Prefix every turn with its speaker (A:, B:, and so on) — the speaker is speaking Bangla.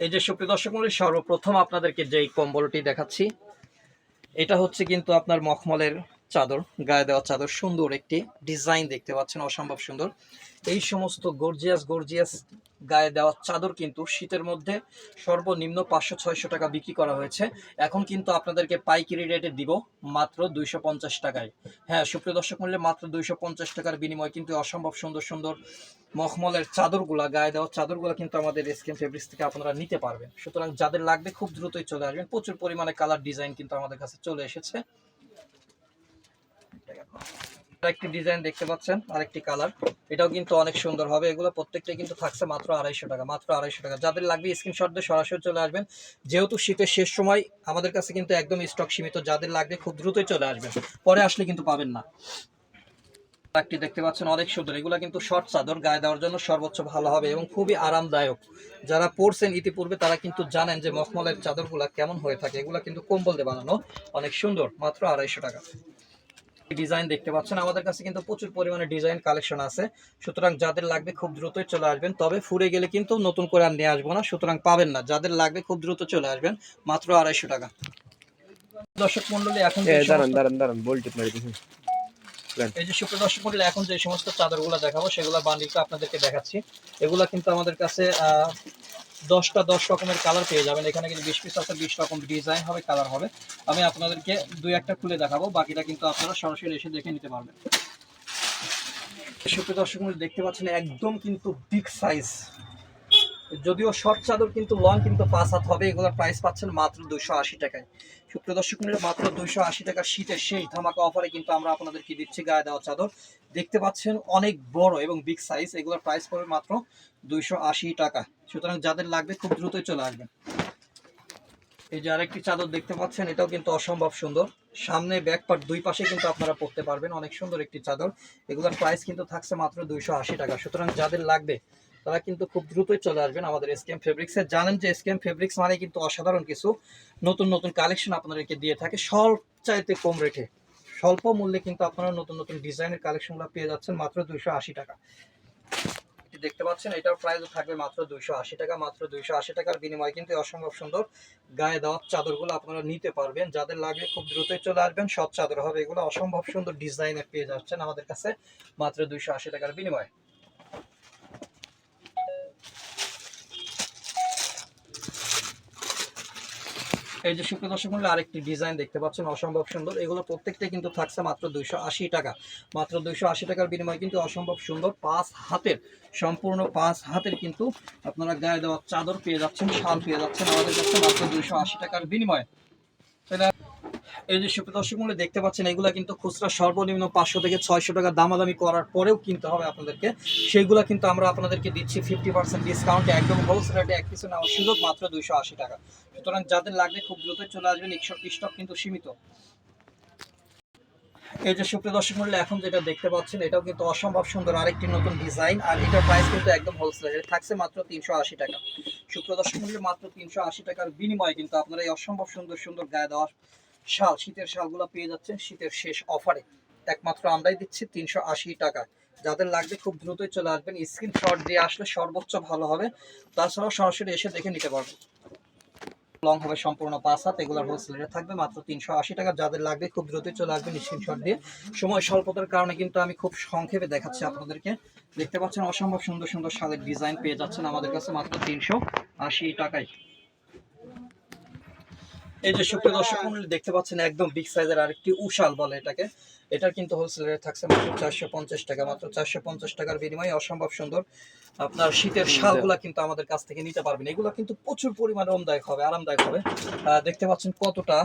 A: এই যে সুপ্রিয় দর্শক সর্বপ্রথম আপনাদেরকে যে কম্বলটি দেখাচ্ছি এটা হচ্ছে কিন্তু আপনার মখমলের চাদর, গায়ে দেওয়া চাদর, সুন্দর একটি ডিজাইন দেখতে পাচ্ছেন, অসম্ভব সুন্দর। এই সমস্ত গর্জিয়াস গর্জিয়াস গায়ে দেওয়া চাদর কিন্তু শীতের মধ্যে সর্বনিম্ন পাঁচশো, ছয়শো টাকা বিক্রি করা হয়েছে। এখন কিন্তু আপনাদেরকে পাইকারি রেটে দিব মাত্র দুইশো পঞ্চাশ টাকায়। হ্যাঁ সুপ্রিয় দর্শক মূল্যে মাত্র দুইশো পঞ্চাশ টাকার বিনিময়ে কিন্তু অসম্ভব সুন্দর সুন্দর মখমলের চাদরগুলা, গায়ে দেওয়া চাদরগুলা কিন্তু আমাদের স্কিন ফেব্রিক্স থেকে আপনারা নিতে পারবেন। সুতরাং যাদের লাগবে খুব দ্রুতই চলে আসবেন। প্রচুর পরিমাণে কালার ডিজাইন কিন্তু আমাদের কাছে চলে এসেছে। একটি ডিজাইন দেখতে পাচ্ছেন, আরেকটি কালার। এটাও কিন্তু অনেক সুন্দর হবে। এগুলো প্রত্যেকটাই কিন্তু থাকছে মাত্র আড়াইশো টাকা, মাত্র আড়াইশো টাকা। যাদের লাগবে স্ক্রিনশট দিয়ে সরাসরি চলে আসবেন। যেহেতু শীতের শেষ সময়, আমাদের কাছে কিন্তু একদম স্টক সীমিত। যাদের লাগবে খুব দ্রুতই চলে আসবেন। পরে আসলে কিন্তু পাবেন না। একটি দেখতে পাচ্ছেন, অনেক সুন্দর। এগুলো কিন্তু শর্ট চাদর, গায়ে দেওয়ার জন্য সর্বোচ্চ ভালো হবে এবং খুবই আরামদায়ক। যারা পরছেন ইতিপূর্বে, তারা কিন্তু জানেন যে মখমলের চাদরগুলা কেমন হয়ে থাকে। এগুলো কিন্তু কম্বল দিয়ে বানানো অনেক সুন্দর, মাত্র আড়াইশো টাকা। ডিজাইন দেখতে পাচ্ছেন। আমাদের কাছে কিন্তু প্রচুর পরিমাণে ডিজাইন কালেকশন আছে। সুতরাং যাদের লাগবে খুব দ্রুতই চলে আসবেন। তবে ফুরে গেলে কিন্তু নতুন করে আর নিয়ে আসব না। সুতরাং পাবেন না। যাদের লাগবে খুব দ্রুত চলে আসবেন। মাত্র আড়াইশো টাকা। দর্শক মন্ডলী এখন
B: দাঁড়ান দাঁড়ান দাঁড়ান বলটি
A: এই যে সুপ্রিয় দর্শক মন্ডলী এখন যে সমস্ত চাদরগুলো দেখাবো সেগুলো বান্ডিলটা আপনাদেরকে দেখাচ্ছি। এগুলা কিন্তু আমাদের কাছে আহ, দশটা দশ রকমের কালার পেয়ে যাবেন। এখানে কিন্তু বিশ পিস আছে, বিশ রকম ডিজাইন হবে কালার হবে। আমি আপনাদেরকে দুই একটা খুলে দেখাবো, বাকিটা কিন্তু আপনারা সরাসরি এসে দেখে নিতে পারবেন। সুপ্রিয় দর্শক দেখতে পাচ্ছেন একদম কিন্তু বিগ সাইজ যদিও শর্ট চাদর কিন্তু লং কিন্তু পাঁচ হাত হবে এগুলোর প্রাইস পাচ্ছেন মাত্র দুইশো আশি টাকায়। সুপ্রিয় দর্শক মূল্যে মাত্র দুইশো আশি টাকার শীতের শেষ ধামাকা অফারে কিন্তু আমরা আপনাদেরকে দিচ্ছি গায়ে দেওয়া চাদর। দেখতে পাচ্ছেন অনেক বড় এবং বিগ সাইজ এগুলোর প্রাইস পড়বে মাত্র দুইশো আশি টাকা। সুতরাং যাদের লাগবে খুব দ্রুতই চলে আসবেন। এই যে আরেকটি চাদর দেখতে পাচ্ছেন, এটাও কিন্তু অসম্ভব সুন্দর। সামনে ব্যাক পার্ট দুই পাশে কিন্তু আপনারা পড়তে পারবেন, অনেক সুন্দর একটি চাদর। এগুলোর প্রাইস কিন্তু থাকছে মাত্র দুইশো আশি টাকা। সুতরাং যাদের লাগবে তারা কিন্তু খুব দ্রুতই চলে আসবেন আমাদের এসকেএম ফেব্রিক্সে জানেন যে এসকেএম ফেব্রিক্স মানে কিন্তু অসাধারণ কিছু। নতুন নতুন কালেকশন আপনাদেরকে দিয়ে থাকে। স্বল্প চাইতে কম রেটে স্বল্প মূল্যে কিন্তু আপনারা নতুন নতুন ডিজাইনের কালেকশনগুলো পেয়ে যাচ্ছেন মাত্র দুইশো আশি টাকা। দেখতে পাচ্ছেন এটার প্রাইস থাকবে মাত্র দুইশো আশি টাকা। মাত্র দুইশো আশি টাকার বিনিময়ে কিন্তু অসম্ভব সুন্দর গায়ে দেওয়া চাদরগুলো আপনারা নিতে পারবেন। যাদের লাগবে খুব দ্রুতই চলে আসবেন। সব চাদর হবে এগুলো। অসম্ভব সুন্দর ডিজাইনের পেয়ে যাচ্ছেন আমাদের কাছে মাত্র দুইশো আশি টাকার বিনিময়ে। এই যে সুপ্রিয় দর্শক আরেকটি ডিজাইন দেখতে পাচ্ছেন, অসম্ভব সুন্দর। এগুলো প্রত্যেকটাই কিন্তু থাকছে মাত্র দুইশো আশি টাকা। মাত্র দুইশো আশি টাকার বিনিময়ে কিন্তু অসম্ভব সুন্দর পাঁচ হাতের, সম্পূর্ণ পাঁচ হাতের কিন্তু আপনারা গায়ে দেওয়া চাদর পেয়ে যাচ্ছেন, শাল পেয়ে যাচ্ছেন আমাদের কাছে মাত্র দুইশো আশি টাকার বিনিময়ে। তাহলে এই যে সুপ্রিয় দর্শক মূল্যে দেখতে পাচ্ছেন, এগুলা কিন্তু খুচরা সর্বনিম্ন পাঁচশো থেকে ছয়শো টাকা দামাদামি করার পরেও কিনতে হবে আপনাদেরকে। সেইগুলা কিন্তু আমরা আপনাদেরকে দিচ্ছি ফিফটি পার্সেন্ট ডিসকাউন্টে একদম হোলসেল রেটে এক কিছু নেওয়ার সুযোগ মাত্র দুইশো আশি টাকা। সুতরাং যাদের লাগবে খুব দ্রুত চলে আসবেন স্টক কিন্তু সীমিত। এই যে সুপ্রিয় দর্শক মূল্য এখন যেটা দেখতে পাচ্ছেন, এটাও কিন্তু অসম্ভব সুন্দর আরেকটি নতুন ডিজাইন আর এটার প্রাইস কিন্তু একদম হোলসেল রেট থাকছে মাত্র তিনশো আশি টাকা। সুপ্রিয় দর্শক মূল্যে মাত্র তিনশো আশি টাকার বিনিময়ে কিন্তু আপনারা এই অসম্ভব সুন্দর সুন্দর গায়ে দেওয়া শাল, শীতের শালগুলো পেয়ে যাচ্ছেন শীতের শেষ অফারে। একমাত্র আমরাই দিচ্ছি তিনশো আশি টাকা। যাদের লাগবে খুব দ্রুতই চলে আসবেন। স্ক্রিনশট দিয়ে আসলে সর্বোচ্চ ভালো হবে। তাছাড়াও সরাসরি এসে দেখে নিতে পারবেন। লং হবে সম্পূর্ণ পাঁচ হাত, এগুলোর হোলসেল রেট থাকবে মাত্র তিনশো আশি টাকা। যাদের লাগবে খুব দ্রুতই চলে আসবেন স্ক্রিনশট দিয়ে। সময় স্বল্পতার কারণে কিন্তু আমি খুব সংক্ষেপে দেখাচ্ছি আপনাদেরকে। দেখতে পাচ্ছেন অসম্ভব সুন্দর সুন্দর শালের ডিজাইন পেয়ে যাচ্ছেন আমাদের কাছে মাত্র তিনশো আশি টাকায়। এই যে সুপ্রিয় দর্শক মন্ডলী দেখতে পাচ্ছেন একদম বিগ সাইজের আরেকটি উশাল বলে এটাকে। এটার কিন্তু হোলসেল রেট থাকছে মাত্র চারশো পঞ্চাশ টাকা মাত্র চারশো পঞ্চাশ টাকার বিনিময়ে অসম্ভব সুন্দর। আপনার শীতের শালগুলা কিন্তু আমাদের কাছ থেকে নিতে পারবেন। এগুলো কিন্তু প্রচুর পরিমাণে আরামদায়ক হবে আরামদায়ক হবে। আহ, দেখতে পাচ্ছেন কতটা